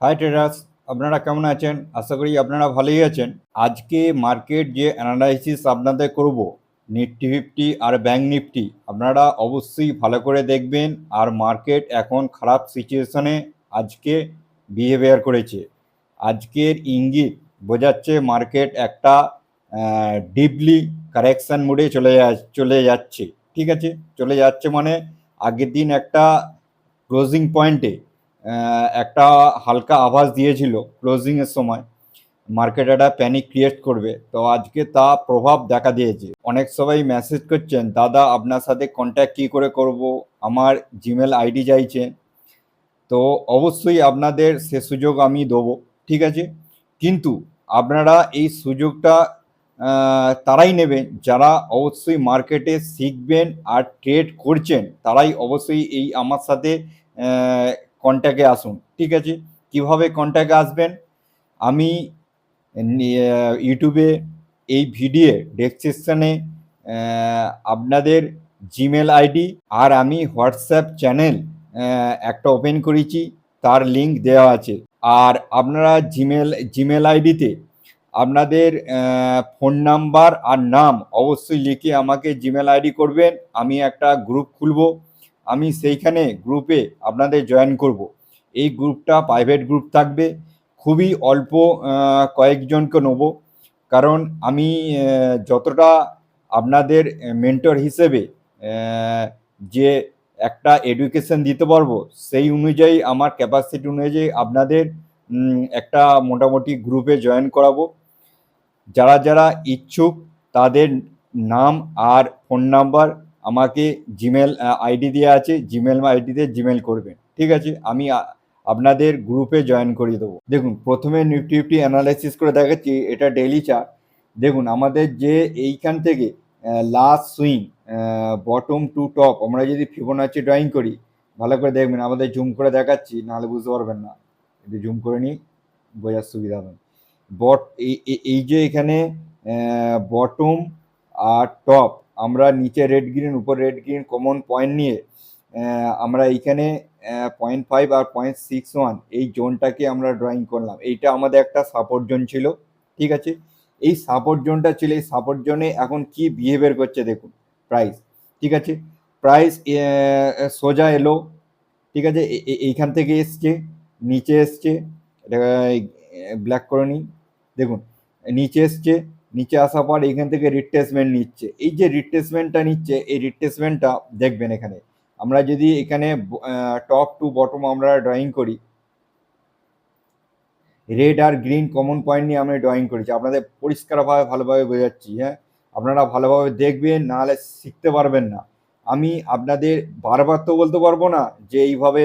High traders আপনারা কেমন আছেন? আশা করি আপনারা ভালোই আছেন। আজকে মার্কেট যে অ্যানালাইসিস আপনাদের করব নিফটি ফিফটি আর ব্যাঙ্ক নিফটি আপনারা অবশ্যই ভালো করে দেখবেন আর মার্কেট এখন খারাপ সিচুয়েশনে আজকে বিহেভিয়ার করেছে। আজকের ইঙ্গিত বোঝাচ্ছে মার্কেট একটা ডিপলি কারেকশন মোডে চলে চলে যাচ্ছে। ঠিক আছে? চলে যাচ্ছে মানে আগের দিন একটা ক্লোজিং পয়েন্টে একটা হালকা আভাস দিয়েছিল ক্লোজিং এর সময়। মার্কেট একটা প্যানিক ক্রিয়েট করবে। তো আজকে তা প্রভাব দেখা দিয়েছে। অনেক সবাই মেসেজ করছেন, দাদা, আপনার সাথে কন্ট্যাক্ট কী করে করব? আমার জিমেল আইডি চাইছেন তো অবশ্যই আপনাদের সে সুযোগ আমি দেবো, ঠিক আছে? কিন্তু আপনারা এই সুযোগটা তারাই নেবেন। যারা অবশ্যই মার্কেটে শিখবেন আর ট্রেড করছেন, তারাই অবশ্যই এই আমার সাথে কন্ট্যাক্টে আসুন, ঠিক আছে? কীভাবে কন্ট্যাক্টে আসবেন? আমি ইউটিউবে এই ভিডিও ডেসক্রিপশানে আপনাদের জিমেল আইডি আর আমি হোয়াটসঅ্যাপ চ্যানেল একটা ওপেন করেছি, তার লিংক দেওয়া আছে। আর আপনারা জিমেল জিমেল আইডিতে আপনাদের ফোন নাম্বার আর নাম অবশ্যই লিখে আমাকে জিমেল আইডি করবেন, আমি একটা গ্রুপ খুলব। আমি সেইখানে গ্রুপে আপনাদের জয়েন করব। এই গ্রুপটা প্রাইভেট গ্রুপ থাকবে। খুবই অল্প কয়েকজনকে নেব। কারণ আমি যতটা আপনাদের মেন্টর হিসেবে যে একটা এডুকেশন দিতে পারব, সেই অনুযায়ী, আমার ক্যাপাসিটি অনুযায়ী আপনাদের একটা মোটামুটি গ্রুপে জয়েন করাবো। যারা যারা ইচ্ছুক, তাদের নাম আর ফোন নাম্বার আমাকে জিমেল আইডি দেওয়া আছে জিমেল আইডিতে জিমেল করবেন। ঠিক আছে? আমি আপনাদের গ্রুপে জয়েন করিয়ে দেবো। দেখুন, প্রথমে নিফটি ফিফটি অ্যানালাইসিস করে দেখাচ্ছি, এটা ডেইলি চার্ট দেখুন, আমাদের যে এইখান থেকে last swing bottom to top আমরা যদি ফিবোনাচি ড্রয়িং করি, ভালো করে দেখবেন, আমাদের জুম করে দেখাচ্ছি, নাহলে বুঝতে পারবেন না। একটু জুম করে নিই, বোঝার সুবিধা হবে। বট এই যে এখানে বটম আর টপ আমরা নিচে রেড গ্রিন উপর রেড গ্রিন কমন পয়েন্ট নিয়ে আমরা এইখানে পয়েন্ট ফাইভ আর পয়েন্ট সিক্স ওয়ান এই জোনটাকে আমরা ড্রয়িং করলাম। এইটা আমাদের একটা সাপোর্ট জোন ছিল, ঠিক আছে? এই সাপোর্ট জোনটা ছিল, এই সাপোর্ট জোনে এখন কি বিহেভিয়ার করছে দেখুন প্রাইস ঠিক আছে? প্রাইস সোজা এলো, ঠিক আছে? এইখান থেকে এসছে, নিচে এসছে, এটা ব্ল্যাক করে নিই দেখুন, নিচে এসছে নিচে আসার পর এখান থেকে রিট্রেসমেন্ট নিচ্ছে। এই যে রিট্রেসমেন্টটা নিচ্ছে, এই রিট্রেসমেন্টটা দেখবেন এখানে। আমরা যদি এখানে টপ টু বটম আমরা ড্রয়িং করি রেড আর গ্রিন কমন পয়েন্ট নিয়ে আমরা ড্রয়িং করেছি। আপনাদের পরিষ্কারভাবে, ভালোভাবে বোঝাচ্ছি হ্যাঁ? আপনারা ভালোভাবে দেখবেন, নাহলে শিখতে পারবেন না। আমি আপনাদের বারবার তো বলতে পারব না যে এইভাবে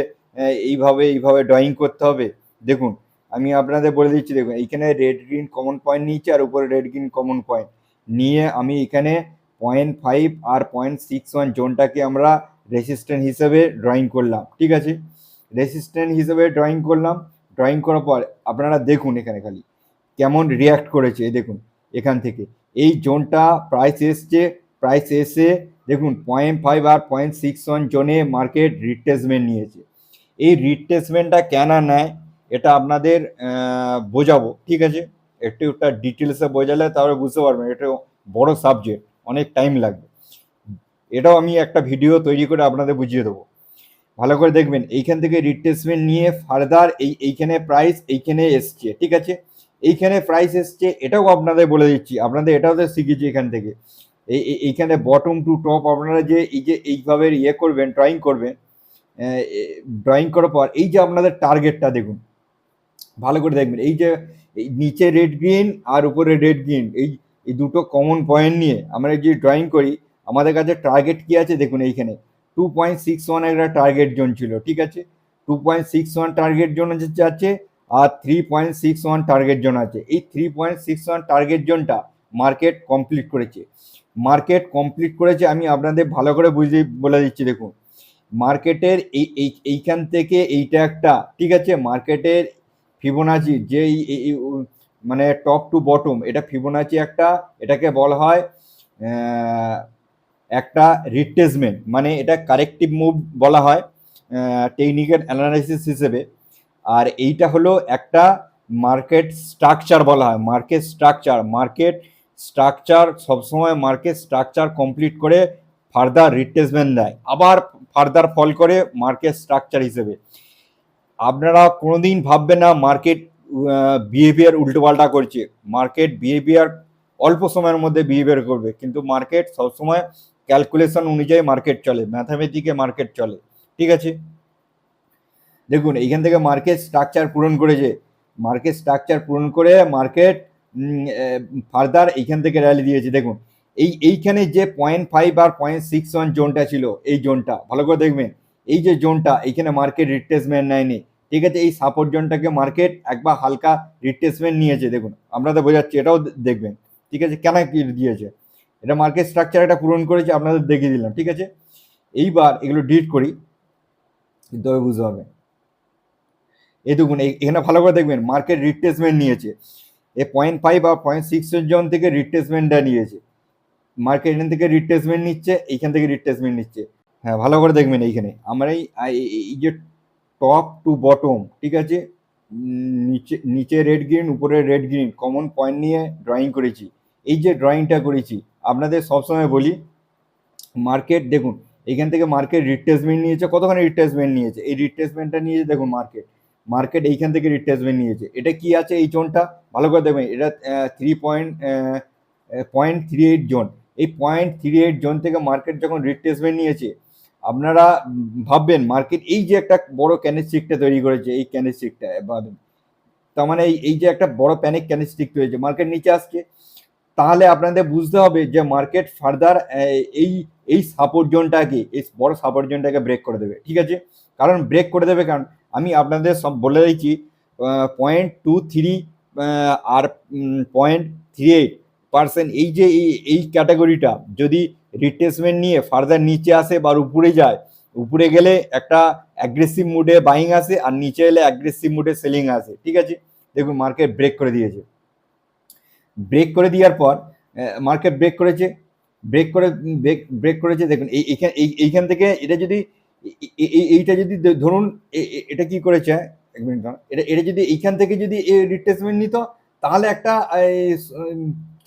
এইভাবে এইভাবে ড্রয়িং করতে হবে। দেখুন আমি আপনাদের বলে দিচ্ছি, দেখুন, এইখানে রেড গ্রিন কমন পয়েন্ট নিয়েছি আর উপরে রেড গ্রিন কমন পয়েন্ট নিয়ে আমি এখানে পয়েন্ট ফাইভ আর পয়েন্ট সিক্স ওয়ান জোনটাকে আমরা রেসিস্ট্যান্ট হিসেবে ড্রয়িং করলাম, ঠিক আছে? রেসিস্ট্যান্ট হিসেবে ড্রয়িং করলাম। ড্রয়িং করার পর আপনারা দেখুন এখানে খালি কেমন রিয়াক্ট করেছে দেখুন, এখান থেকে। এই জোনটা প্রাইস এসছে প্রাইস এসে দেখুন পয়েন্ট ফাইভ আর পয়েন্ট সিক্স ওয়ান জোনে মার্কেট রিট্রেসমেন্ট নিয়েছে। এই রিট্রেসমেন্টটা কেন নেয় এটা আপনাদের বোঝাবো, ঠিক আছে? একটু একটা ডিটেলসে বোঝালে তাহলে বুঝতে পারবেন, এটা বড় সাবজেক্ট অনেক টাইম লাগবে। এটাও আমি একটা ভিডিও তৈরি করে আপনাদের বুঝিয়ে দেবো। ভালো করে দেখবেন, এইখান থেকে রিট্রেসমেন্ট নিয়ে ফার্দার এই, এইখানে প্রাইস এইখানে এসছে, ঠিক আছে? এইখানে প্রাইস এসছে, এটাও আপনাদের বলে দিচ্ছি, আপনাদের এটাও তো শিখেছি এখান থেকে। এই- এইখানে বটম টু টপ আপনারা যে, এই যে, এইভাবে ইয়ে করবেন ড্রয়িং করবেন ড্রয়িং করার পর এই যে আপনাদের টার্গেটটা দেখুন। ভালো করে দেখবেন। এই যে, এই নিচে রেড গ্রিন আর উপরে রেড গ্রিন এই এই দুটো কমন পয়েন্ট নিয়ে আমরা যে ড্রয়িং করি, আমাদের কাছে টার্গেট কি আছে দেখুন এইখানে। টু পয়েন্ট সিক্স ওয়ান একটা টার্গেট জোন ছিল, ঠিক আছে? Two point six one target zone আছে আর three point six one target zone আছে। এই three point six one target জোনটা মার্কেট কমপ্লিট করেছে। মার্কেট কমপ্লিট করেছে, আমি আপনাদের ভালো করে বুঝে বলে দিচ্ছি, দেখুন। মার্কেটের এই, এই- এইখান থেকে এইটা একটা, ঠিক আছে? মার্কেটের ফিবোনাচি যে মানে টপ টু বটম এটা ফিবোনাচি একটা, এটাকে বলা হয় একটা রিট্রেসমেন্ট মানে এটা কারেক্টিভ মুভ বলা হয় টেকনিক্যাল অ্যানালাইসিস হিসেবে। আর এইটা হলো একটা মার্কেট স্ট্রাকচার বলা হয় মার্কেট স্ট্রাকচার মার্কেট স্ট্রাকচার সবসময় মার্কেট স্ট্রাকচার কমপ্লিট করে ফার্দার রিট্রেসমেন্ট দেয়, আবার ফার্দার ফল করে মার্কেট স্ট্রাকচার হিসেবে। আপনারা কোনোদিন ভাববেন না মার্কেট বিহেভিয়ার উল্টোপাল্টা করছে। মার্কেট বিহেভিয়ার অল্প সময়ের মধ্যে বিহেভিয়ার করবে। কিন্তু মার্কেট সবসময় ক্যালকুলেশন অনুযায়ী মার্কেট চলে। ম্যাথামেটিকে মার্কেট চলে। ঠিক আছে? দেখুন, এইখান থেকে মার্কেট স্ট্রাকচার পূরণ করেছে। মার্কেট স্ট্রাকচার পূরণ করে মার্কেট ফার্দার এইখান থেকে র্যালি দিয়েছে। দেখুন, এই, এইখানে যে পয়েন্ট ফাইভ আর পয়েন্ট সিক্স ওয়ান জোনটা ছিল, এই জোনটা ভালো করে দেখবেন, এই যে জোনটা এইখানে মার্কেট রিট্রেসমেন্ট নেয়নি। ঠিক আছে, এই সাপোর্ট জোনটাকে মার্কেট একবার হালকা রিট্রেসমেন্ট নিয়েছে, দেখুন আপনাদের বোঝাচ্ছি, এটাও দেখবেন, ঠিক আছে, কেন দিয়েছে? এটা মার্কেট স্ট্রাকচার এটা পূরণ করেছে, আপনাদের দেখিয়ে দিলাম, ঠিক আছে? এইবার এগুলো ডিট করি তবে বুঝতে হবে এই দেখুন এখানে ভালো করে দেখবেন মার্কেট রিট্রেসমেন্ট নিয়েছে। এ পয়েন্ট ফাইভ আর পয়েন্ট সিক্স জন থেকে রিট্রেসমেন্টটা নিয়েছে। মার্কেট এখান থেকে রিট্রেসমেন্ট নিচ্ছে, এইখান থেকে রিট্রেসমেন্ট নিচ্ছে। হ্যাঁ ভালো করে দেখবেন এইখানে। আমরা এই যে টপ টু বটম ঠিক আছে? নিচে নিচে রেড গ্রিন উপরে রেড গ্রিন কমন পয়েন্ট নিয়ে ড্রয়িং করেছি। এই যে ড্রয়িংটা করেছি, আপনাদের সবসময় বলি মার্কেট দেখুন, এখান থেকে মার্কেট রিট্রেসমেন্ট নিয়েছে, কতখানি রিট্রেসমেন্ট নিয়েছে? এই রিট্রেসমেন্টটা নিয়েছে দেখুন মার্কেট মার্কেট এইখান থেকে রিট্রেসমেন্ট নিয়েছে। এটা কি আছে এই জোনটা? ভালো করে দেখবেন, এটা three point point three eight zone. এই পয়েন্ট থ্রি এইট জোন থেকে মার্কেট যখন রিট্রেসমেন্ট নিয়েছে আপনারা ভাববেন, মার্কেট এই যে একটা বড় ক্যানেস্টিকটা তৈরি করেছে, এই ক্যানেস্টিকটা ভাবেন তার মানে এই যে একটা বড় প্যানিক ক্যানেস্টিক তৈরি হয়েছে মার্কেট নিচে আসছে, তাহলে আপনাদের বুঝতে হবে যে মার্কেট ফার্দার এই এই সাপোর্ট জোনটাকে, এই বড় সাপোর্ট জোনটাকে ব্রেক করে দেবে, ঠিক আছে? কারণ ব্রেক করে দেবে কারণ, আমি আপনাদের সব বলে দিচ্ছি পয়েন্ট টু থ্রি আর পয়েন্ট থ্রি এইট পার্সেন্ট এই যে এই এই ক্যাটাগরিটা যদি রিট্রেসমেন্ট নিয়ে ফার্দার নিচে আসে বা উপরে যায়, উপরে গেলে একটা অ্যাগ্রেসিভ মুডে বাইং আসে আর নিচে এলে অ্যাগ্রেসিভ মুডে সেলিং আসে, ঠিক আছে? দেখুন মার্কেট ব্রেক করে দিয়েছে। ব্রেক করে দেওয়ার পর মার্কেট ব্রেক করেছে। ব্রেক করে ব্রেক ব্রেক করেছে, দেখুন, এই, এইখান, এই- এইখান থেকে এটা যদি এইটা যদি ধরুন এটা কি করেছে? এক মিনিট এটা এটা যদি এইখান থেকে যদি রিট্রেসমেন্ট নিত, তাহলে একটা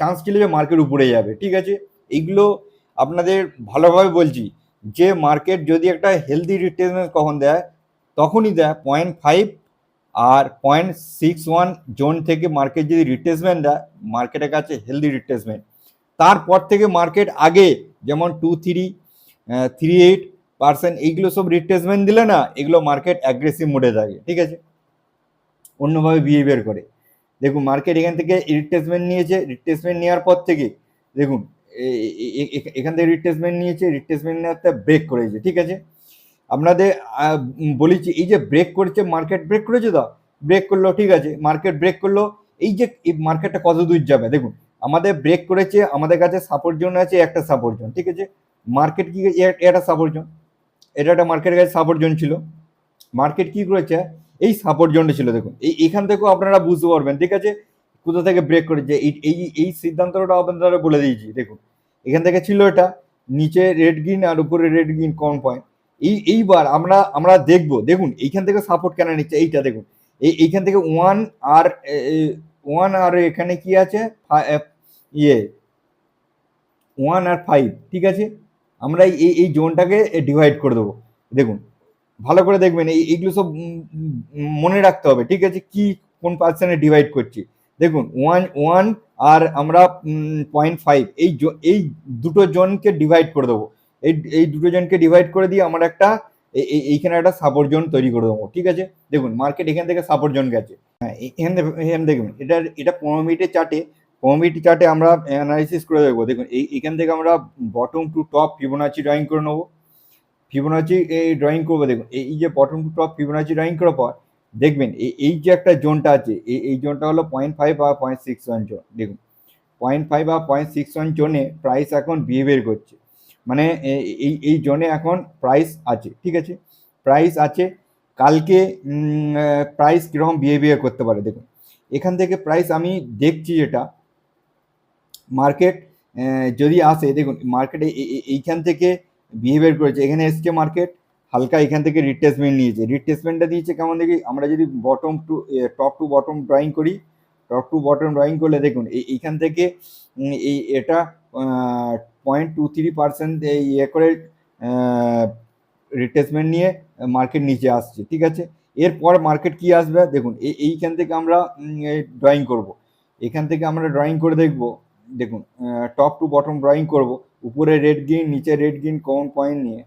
চান্স যে মার্কেট উপরে যাবে, ঠিক আছে? এইগুলো আপনাদের ভালোভাবে বলছি, যে মার্কেট যদি একটা হেলদি রিট্রেসমেন্ট কখন দেয়, তখনই দেয়। পয়েন্ট ফাইভ আর পয়েন্ট সিক্স ওয়ান জোন থেকে মার্কেট যদি রিট্রেসমেন্ট দেয় মার্কেটের কাছে হেলদি রিট্রেসমেন্ট তারপর থেকে মার্কেট আগে, যেমন two three three eight percent এইগুলো সব রিট্রেসমেন্ট দিলে না, এগুলো মার্কেট অ্যাগ্রেসিভ মোডে থাকে, ঠিক আছে? অন্যভাবে বিহেভিয়ার করে। দেখুন মার্কেট এখান থেকে রিট্রেসমেন্ট নিয়েছে রিট্রেসমেন্ট নেওয়ার পর থেকে, দেখুন এখান থেকে রিট্রেসমেন্ট নিয়েছে রিট্রেসমেন্ট নেওয়াতে ব্রেক করেছে, ঠিক আছে? আপনাদের বলেছি, এই যে ব্রেক করেছে মার্কেট ব্রেক করেছে তো? ব্রেক করল, ঠিক আছে? মার্কেট ব্রেক করল, এই যে মার্কেটটা কত দূর যাবে? দেখুন, আমাদের ব্রেক করেছে, আমাদের কাছে সাপোর্ট জোন আছে, একটা সাপোর্ট জোন ঠিক আছে? মার্কেট কি একটা সাপোর্ট জোন এটা একটা মার্কেটের কাছে সাপোর্ট জোন ছিল। মার্কেট কি করেছে? এই সাপোর্ট জোনটা ছিল, দেখুন। এই, এখান থেকেও আপনারা বুঝতে পারবেন, ঠিক আছে? কোথা থেকে ব্রেক করেছে এই এই এই সিদ্ধান্তটা আপনারা বলে দিয়েছি, দেখুন। এখান থেকে ছিল এটা, নিচে রেড গ্রিন আর উপরে রেড গ্রিন কম পয়েন্ট এই, এইবার আমরা আমরা দেখব, দেখুন, এইখান থেকে সাপোর্ট কেন নিচ্ছে? এইটা দেখুন। এই, এইখান থেকে ওয়ান আর ওয়ান আর এখানে কি আছে? ইয়ে ওয়ান আর ফাইভ ঠিক আছে? আমরা এই এই জোনটাকে ডিভাইড করে দেবো। দেখুন ভালো করে দেখবেন, এই এইগুলো সব মনে রাখতে হবে, ঠিক আছে? কি, কোন পার্সেন্টে ডিভাইড করছি? দেখুন ওয়ান ওয়ান আর আমরা পয়েন্ট ফাইভ এই এই দুটো জনকে ডিভাইড করে দেবো। এই এই দুটো জনকে ডিভাইড করে দিয়ে আমরা একটা, এই- এই- এইখানে একটা সাপোর্ট জোন তৈরি করে দেবো, ঠিক আছে? দেখুন মার্কেট এখান থেকে সাপোর্ট জোন গেছে। হ্যাঁ এখান থেকে দেখবেন এটা এটা পনেরো মিনিটের চার্টে পনেরো মিনিট চার্টে আমরা অ্যানালাইসিস করে দেখব দেখুন, এই, এখান থেকে আমরা bottom to top Fibonacci drawing করে নেব। ফিবোনাচি এই ড্রয়িং করব, দেখুন, এই যে bottom to top Fibonacci drawing করার পর, দেখবেন, এই যে একটা জোনটা আছে, এই এই জোনটা হলো পয়েন্ট ফাইভ আর পয়েন্ট সিক্স ওয়ান জোন দেখুন পয়েন্ট ফাইভ আর পয়েন্ট সিক্স ওয়ান জোনে প্রাইস এখন বিহেভিয়ার করছে মানে এই এই জোনে এখন প্রাইস আছে, ঠিক আছে? প্রাইস আছে, কালকে প্রাইস কীরকম বিহেভিয়ার করতে পারে, দেখুন, এখান থেকে প্রাইস আমি দেখছি যেটা মার্কেট যদি আসে, দেখুন মার্কেটে এইখান থেকে বিহেভিয়ার করেছে। এখানে এসছে মার্কেট হালকা এখান থেকে রিট্রেসমেন্ট নিয়েছে। রিট্রেসমেন্টটা দিয়েছে কেমন দেখি? আমরা যদি bottom to top to bottom drawing করি টপ টু বটম ড্রয়িং করলে দেখুন এই এইখান থেকে এই, এটা পয়েন্ট টু থ্রি পার্সেন্ট ইয়ে করে রিট্রেসমেন্ট নিয়ে মার্কেট নিচে আসছে, ঠিক আছে? এরপর মার্কেট কি আসবে? দেখুন এই এইখান থেকে আমরা ড্রয়িং করব। এখান থেকে আমরা ড্রয়িং করে দেখব দেখুন টপ টু বটম ড্রয়িং করব, উপরে রেড গ্রিন নিচে রেড গ্রিন কমন পয়েন্ট নিয়ে।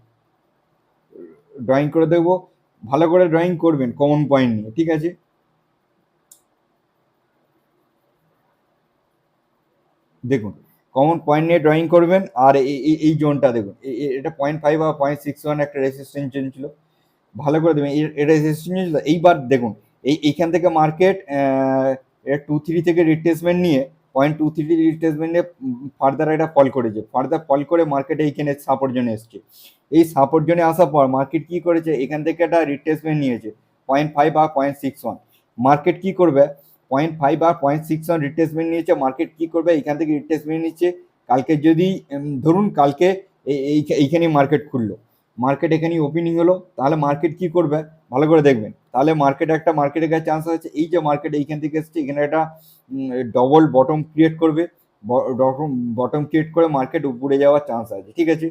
ড্রয়িং করে দেখব, ভালো করে ড্রয়িং করবেন কমন পয়েন্ট নিয়ে, ঠিক আছে? দেখুন কমন পয়েন্ট নিয়ে ড্রয়িং করবেন, আর এই- জোনটা দেখুন এটা পয়েন্ট ফাইভ বা পয়েন্ট সিক্স ওয়ান একটা রেসিস্টেন্স জোন ছিল। ভালো করে দেবেন এটা রেসিস্টেন্স ছিল, এইবার দেখুন, এই, এইখান থেকে মার্কেট টু থ্রি থেকে রিট্রেসমেন্ট নিয়ে point two three retracement further এটা ফল করেছে। ফার্দার ফল করে মার্কেটে এইখানে সাপোর্ট জোনে এসছে। এই সাপোর্ট জোনে আসার পর মার্কেট কি করেছে? এখান থেকে একটা রিট্রেসমেন্ট নিয়েছে পয়েন্ট ফাইভ আর পয়েন্ট সিক্স ওয়ান মার্কেট কি করবে? পয়েন্ট ফাইভ আর পয়েন্ট সিক্স ওয়ান রিট্রেসমেন্ট নিয়েছে মার্কেট কি করবে? এখান থেকে রিট্রেসমেন্ট নিচ্ছে। কালকে যদি ধরুন কালকে এই- এই- এইখানেই মার্কেট খুললো। মার্কেট এখানেই ওপেনিং হলো, তাহলে মার্কেট কি করবে? ভালো করে দেখবেন। তাহলে মার্কেট একটা মার্কেটের কাছে চান্স আছে এই যে মার্কেট এইখান থেকে এসছে, এখানে একটা ডবল বটম ক্রিয়েট করবে। বটম ক্রিয়েট করে মার্কেট উপরে যাওয়ার চান্স আছে, ঠিক আছে?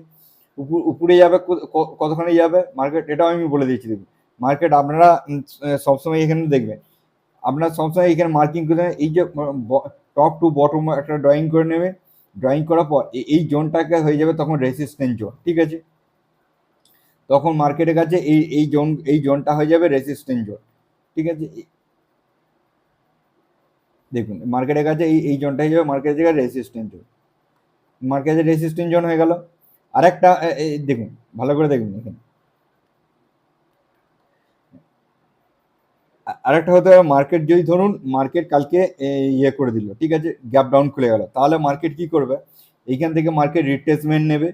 উপর যাবে কতখানি যাবে মার্কেট এটাও আমি বলে দিয়েছি দেখুন। মার্কেট আপনারা সবসময় এখানে দেখবেন। আপনার সবসময় এখানে মার্কিং করে। এই যে টপ টু বটম একটা ড্রয়িং করে নেবে। ড্রয়িং করার পর এই জোনটাকে হয়ে যাবে তখন রেসিস্ট্যান্ট জোন ঠিক আছে? তখন মার্কেটের কাছে এই এই জোন, এই জোনটা হয়ে যাবে রেসিস্ট্যান্ট জোন। ঠিক আছে? দেখুন মার্কেটের কাছে এই এই জোনটা হয়ে যাবে মার্কেটের জায়গায় রেসিস্ট্যান্ট জোন। মার্কেটের রেসিস্ট্যান্ট জোন হয়ে গেল। আরেকটা দেখুন, ভালো করে দেখুন এখানে। আরেকটা হতে হবে মার্কেট যদি ধরুন মার্কেট কালকে ইয়ে করে দিল, ঠিক আছে? গ্যাপ ডাউন খুলে গেল। তাহলে মার্কেট কি করবে? এইখান থেকে মার্কেট রিট্রেসমেন্ট নেবে।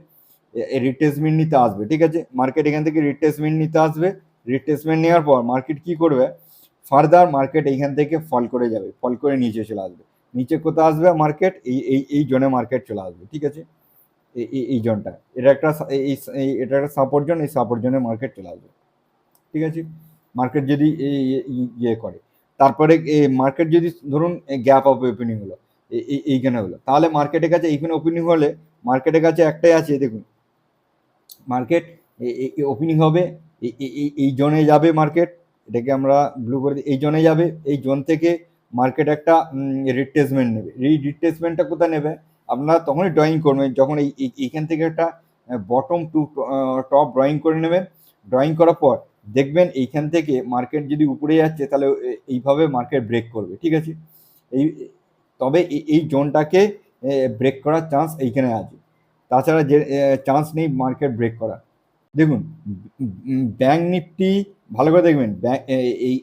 রিট্রেসমেন্ট নিতে আসবে, ঠিক আছে? মার্কেট এখান থেকে রিট্রেসমেন্ট নিতে আসবে রিট্রেসমেন্ট নেওয়ার পর মার্কেট কি করবে? ফার্দার মার্কেট এইখান থেকে ফল করে যাবে ফল করে নিচে চলে আসবে। নিচে কোথায় আসবে মার্কেট এই এই এই জোনে মার্কেট চলে আসবে, ঠিক আছে? এই, এই- জোনটা এটা একটা এই এটা একটা সাপোর্ট জোন এই সাপোর্ট জোনে মার্কেট চলে আসবে, ঠিক আছে? মার্কেট যদি এই- ইয়ে করে। তারপরে এই মার্কেট যদি ধরুন গ্যাপ অফ ওপেনিং হলো এই- এই- এইখানে হলো। তাহলে মার্কেটের কাছে এইখানে ওপেনিং হলে মার্কেটের কাছে একটাই আছে, দেখুন। মার্কেট ওপেনিং হবে এই- জোনে যাবে মার্কেট এটাকে আমরা ব্লু করে এই জোনে যাবে, এই জোন থেকে মার্কেট একটা রিট্রেসমেন্ট নেবে। এই রিট্রেসমেন্টটা কোথায় নেবে? আপনারা তখনই ড্রয়িং করবেন, যখন এই, এই- এইখান থেকে একটা বটম টু টপ ড্রয়িং করে নেবেন। ড্রয়িং করার পর দেখবেন এইখান থেকে মার্কেট যদি উপরে যাচ্ছে, তাহলে এইভাবে মার্কেট ব্রেক করবে, ঠিক আছে? এই, তবে এই জোনটাকে ব্রেক করার চান্স এইখানে আছে। তাছাড়া যে চান্স নেই মার্কেট ব্রেক করা দেখুন ব্যাঙ্ক নিফটি ভালো করে দেখবেন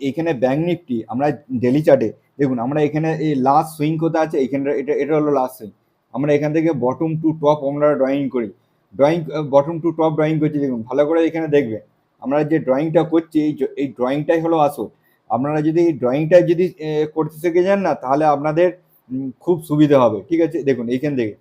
এইখানে ব্যাঙ্ক নিফটি আমরা ডেলি চার্টে দেখুন, আমরা এখানে এই লাস্ট সুইং কোথায় আছে এইখানে এটা এটা হলো লাস্ট সুইং আমরা এখান থেকে বটম টু টপ আমরা ড্রয়িং করি। Drawing bottom to top drawing করছি, দেখুন, ভালো করে এখানে দেখবেন। আমরা যে ড্রয়িংটা করছি, এই ড্রয়িংটাই হলো আসল। আপনারা যদি এই ড্রয়িংটা যদি করতে শিখে যান না, তাহলে আপনাদের খুব সুবিধা হবে। ঠিক আছে? দেখুন, এইখান থেকে।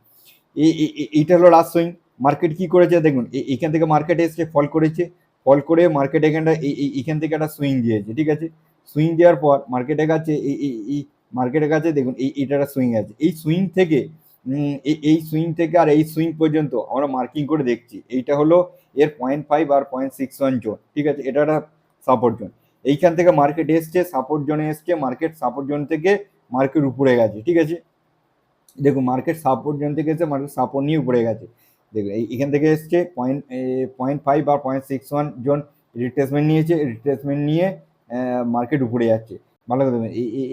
এইটা হলো লাস্ট সুইং মার্কেট কি করেছে দেখুন এই- এইখান থেকে মার্কেট এসছে ফল করেছে। ফল করে মার্কেট এখানটা এই, এই- এইখান থেকে একটা সুইং দিয়েছে, ঠিক আছে? সুইং দেওয়ার পর মার্কেটের কাছে, এই মার্কেটের কাছে দেখুন, এই এটা একটা সুইং আছে। এই সুইং থেকে এই সুইং থেকে আর এই সুইং পর্যন্ত আমরা মার্কিং করে দেখছি। এইটা হলো এর পয়েন্ট ফাইভ আর পয়েন্ট সিক্স ওয়ান জোন ঠিক আছে? এটা একটা সাপোর্ট জোন এইখান থেকে মার্কেট এসছে সাপোর্ট জোনে এসছে মার্কেট সাপোর্ট জোন থেকে মার্কেট উপরে গেছে, ঠিক আছে? দেখুন মার্কেট সাপোর্ট জোন থেকে এসে মার্কেট সাপোর্ট নিয়ে উপরে গেছে। দেখুন এখান থেকে এসছে পয়েন্ট পয়েন্ট ফাইভ আর point six one zone retracement নিয়েছে রিট্রেসমেন্ট নিয়ে মার্কেট উপরে যাচ্ছে। ভালো কথা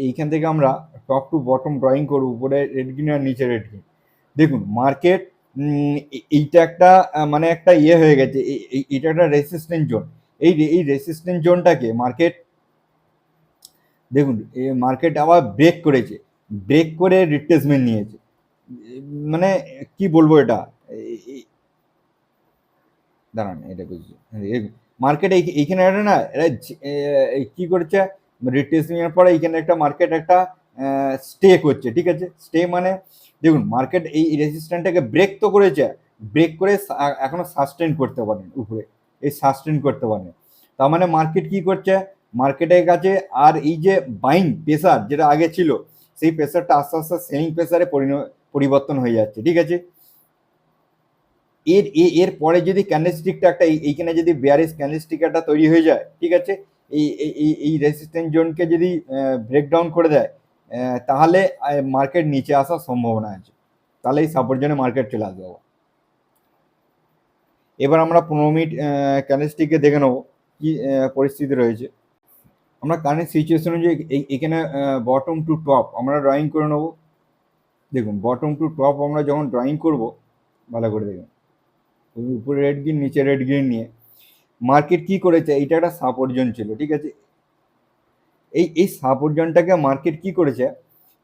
এইখান থেকে আমরা টপ টু বটম ড্রয়িং করব, উপরে রেড গ্রিন আর নিচে রেড গ্রিন দেখুন মার্কেট এইটা একটা মানে একটা ইয়ে হয়ে গেছে এটা একটা রেসিস্ট্যান্ট জোন এই এই রেসিস্ট্যান্ট জোনটাকে মার্কেট দেখুন মার্কেট আবার ব্রেক করেছে। ব্রেক করে রিট্রেসমেন্ট নিয়েছে। মানে কি বলব এটা? দাঁড়ান, এটা বুঝছি। মার্কেট এইখানে একটা না, এরা কি করেছে? রিট্রেসমেন্টের পরে এইখানে একটা মার্কেট একটা স্টে করছে, ঠিক আছে? স্টে মানে দেখুন মার্কেট এই রেজিস্ট্যান্টটাকে ব্রেক তো করেছে ব্রেক করে এখনও সাস্টেন করতে পারেন উপরে, এই সাস্টেন করতে পারে তার মানে মার্কেট কি করছে? মার্কেটের কাছে আর এই যে বাইং প্রেসার যেটা আগে ছিল সেই প্রেসারটা আস্তে আস্তে সেলিং প্রেসারে পরিবর্তন হয়ে যাচ্ছে, ঠিক আছে? এর এর পরে যদি ক্যান্ডেলস্টিকটা একটা এইখানে যদি বেয়ারিস ক্যান্ডেলস্টিক একটা তৈরি হয়ে যায়, ঠিক আছে? এই, এই- এই রেসিস্ট্যান্ট জোনকে যদি ব্রেকডাউন করে দেয় তাহলে মার্কেট নিচে আসার সম্ভাবনা আছে। তাহলে এই সাপোর্ট জন্য মার্কেট চলে আসবে এবার আমরা পনেরো মিনিট ক্যান্ডেলস্টিককে দেখে নেব, কি পরিস্থিতি রয়েছে। আমরা কারেন্ট সিচুয়েশন অনুযায়ী এখানে বটম টু টপ আমরা ড্রয়িং করে নেব। দেখুন বটম টু টপ আমরা যখন ড্রয়িং করব, ভালো করে দেখুন। উপরে রেড গ্রিন নিচে রেড গ্রিন নিয়ে। মার্কেট কি করেছে? এইটা একটা সাপোর্ট জোন ছিল, ঠিক আছে? এই এই সাপোর্ট জোনটাকে মার্কেট কি করেছে?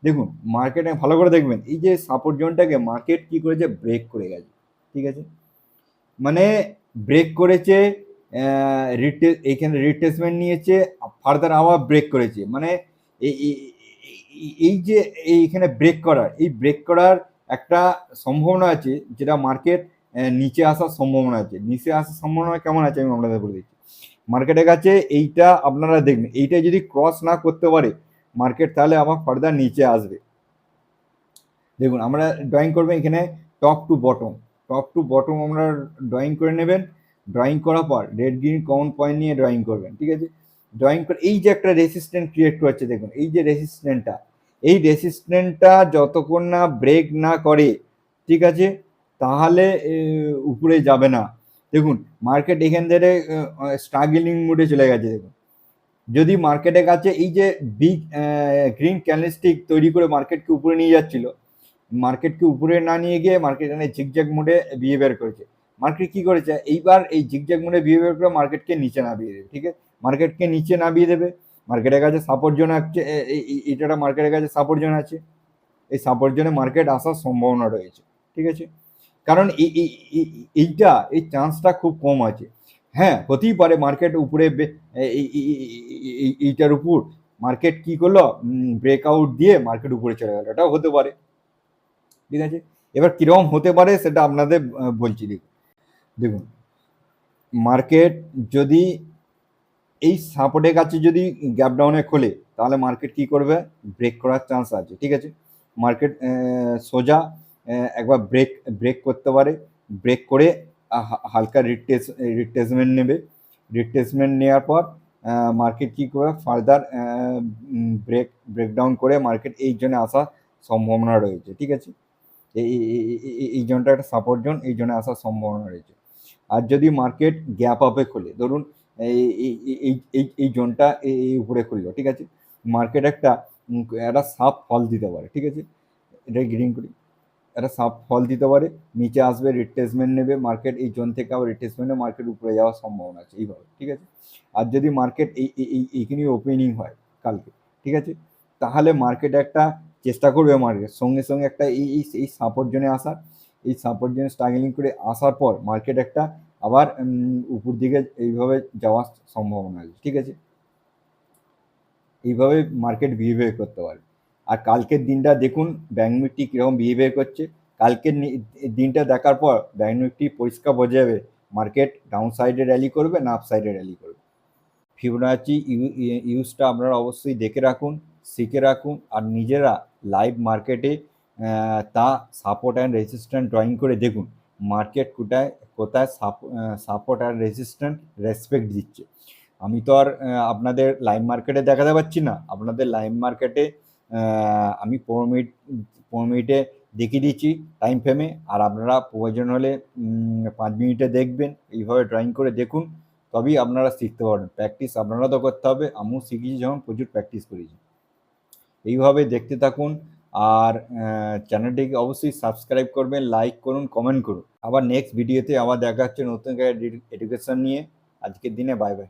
দেখুন মার্কেটে ভালো করে দেখবেন, এই যে সাপোর্ট জোনটাকে মার্কেট কি করেছে? ব্রেক করে গেছে, ঠিক আছে? মানে ব্রেক করেছে রিটে এইখানে রিট্রেসমেন্ট নিয়েছে ফার্দার আবার ব্রেক করেছে। মানে এই যে এইখানে ব্রেক করার, এই ব্রেক করার একটা সম্ভাবনা আছে, যেটা মার্কেট নিচে আসার সম্ভাবনা আছে। নিচে আসার সম্ভাবনা কেমন আছে আমি আপনাদের বলে দিচ্ছি। মার্কেটের কাছে এইটা আপনারা দেখবেন, এইটা যদি ক্রস না করতে পারে মার্কেট তাহলে আবার ফার্দার নিচে আসবে। দেখুন, আমরা ড্রয়িং করবেন এখানে top to bottom top to bottom আমরা ড্রয়িং করে নেবেন ড্রয়িং করার পর রেড গ্রিন কমন পয়েন্ট নিয়ে ড্রয়িং করবেন, ঠিক আছে? ড্রয়িং করে এই যে একটা রেসিস্ট্যান্ট ক্রিয়েট করছে, দেখুন, এই যে রেসিস্ট্যান্টটা এই রেসিস্ট্যান্টটা যতক্ষণ না ব্রেক না করে, ঠিক আছে? তাহলে উপরে যাবে না। দেখুন মার্কেট এখান থেকে স্ট্রাগলিং মুডে চলে গেছে, দেখুন। যদি মার্কেটের কাছে এই যে বিগ গ্রিন ক্যান্ডেলস্টিক তৈরি করে মার্কেটকে উপরে নিয়ে যাচ্ছিল মার্কেটকে উপরে না নিয়ে গিয়ে মার্কেট এখানে ঝিকঝ্যাক মোডে বিহেভিয়ার করেছে মার্কেট কি করেছে? এইবার এই ঝিকঝ্যাক মোডে বিহেভিয়ার করে মার্কেটকে নিচে নামিয়ে দেবে, ঠিক আছে? মার্কেটকে নিচে নামিয়ে দেবে। মার্কেটের কাছে সাপোর্ট জোন আছে এটা মার্কেটের কাছে সাপোর্ট জোন আছে। এই সাপোর্ট জোনে মার্কেট আসার সম্ভাবনা রয়েছে, ঠিক আছে? কারণ এই, এই- এই- এইটা, এই চান্সটা খুব কম আছে। হ্যাঁ হতেই পারে মার্কেট উপরে এইটার উপর মার্কেট কি করল? ব্রেকআউট দিয়ে মার্কেট উপরে চলে গেল। এটাও হতে পারে, ঠিক আছে? এবার কীরকম হতে পারে সেটা আপনাদের বলছি দেখুন। দেখুন মার্কেট যদি এই সাপোর্টের কাছে যদি গ্যাপ ডাউনে খোলে, তাহলে মার্কেট কি করবে? ব্রেক করার চান্স আছে, ঠিক আছে? মার্কেট সোজা একবার ব্রেক ব্রেক করতে পারে। ব্রেক করে হালকা রিটেস রিট্রেসমেন্ট নেবে। রিট্রেসমেন্ট নেওয়ার পর মার্কেট কি করবে? ফার্দার ব্রেক ব্রেকডাউন করে মার্কেট এই জন্য আসার সম্ভাবনা রয়েছে, ঠিক আছে? এই- এই জোনটা একটা সাপোর্ট জোন, এই জন্য আসার সম্ভাবনা রয়েছে। আর যদি মার্কেট গ্যাপ আপে খোলে, ধরুন এই এই এই জোনটা এই উপরে খুললো, ঠিক আছে? মার্কেট একটা একটা সাপ ফল দিতে পারে, ঠিক আছে? এটা গ্রিন করি একটা সাপ ফল দিতে পারে, নিচে আসবে রিট্রেসমেন্ট নেবে মার্কেট এই জোন থেকে আবার রিট্রেসমেন্টে মার্কেট উপরে যাওয়ার সম্ভাবনা আছে, এইভাবে, ঠিক আছে? আর যদি মার্কেট এই, এই- এইখানে ওপেনিং হয় কালকে, ঠিক আছে? তাহলে মার্কেট একটা চেষ্টা করবে মার্কেট সঙ্গে সঙ্গে একটা এই এই সাপোর্ট জোনে আসার এই সাপোর্ট জোনে স্ট্রাগলিং করে আসার পর মার্কেট একটা আবার উপর দিকে এইভাবে যাওয়ার সম্ভাবনা আছে, ঠিক আছে? এইভাবে মার্কেট বিহেভিয়ার করতে পারে। আর কালকের দিনটা দেখুন ব্যাঙ্ক নিফটি কীরকম বিহেভিয়ার করছে। কালকের দিনটা দেখার পর ব্যাঙ্ক নিফটি পরিষ্কার বোঝা যাবে মার্কেট ডাউন সাইডে র্যালি করবে না আপ সাইডে র্যালি করবে। ফিবোনাচি ইউজটা আপনারা অবশ্যই দেখে রাখুন, শিখে রাখুন, আর নিজেরা লাইভ মার্কেটে তা সাপোর্ট অ্যান্ড রেজিস্ট্যান্ট ড্রয়িং করে দেখুন মার্কেট কোথায় কোথায় সাপোর্ট অ্যান্ড রেজিস্ট্যান্ট রেসপেক্ট দিচ্ছে। আমি তো আর আপনাদের লাইভ মার্কেটে দেখাতে পারছি না। আপনাদের লাইভ মার্কেটে আমি পনেরো মিনিট, পনেরো মিনিটে দেখিয়ে দিচ্ছি টাইম ফ্রেমে আর আপনারা প্রয়োজন হলে পাঁচ মিনিটে দেখবেন, এইভাবে ড্রয়িং করে দেখুন, তবেই আপনারা শিখতে পারবেন। প্র্যাকটিস আপনারা তো করতে হবে, আমিও শিখেছি যখন, প্রচুর প্র্যাকটিস করেছি। এইভাবে দেখতে থাকুন আর চ্যানেলটিকে অবশ্যই সাবস্ক্রাইব করবেন লাইক করুন কমেন্ট করুন। আবার নেক্সট ভিডিওতে আবার দেখা হচ্ছে নতুন এডুকেশন নিয়ে। আজকের দিনে বাই বাই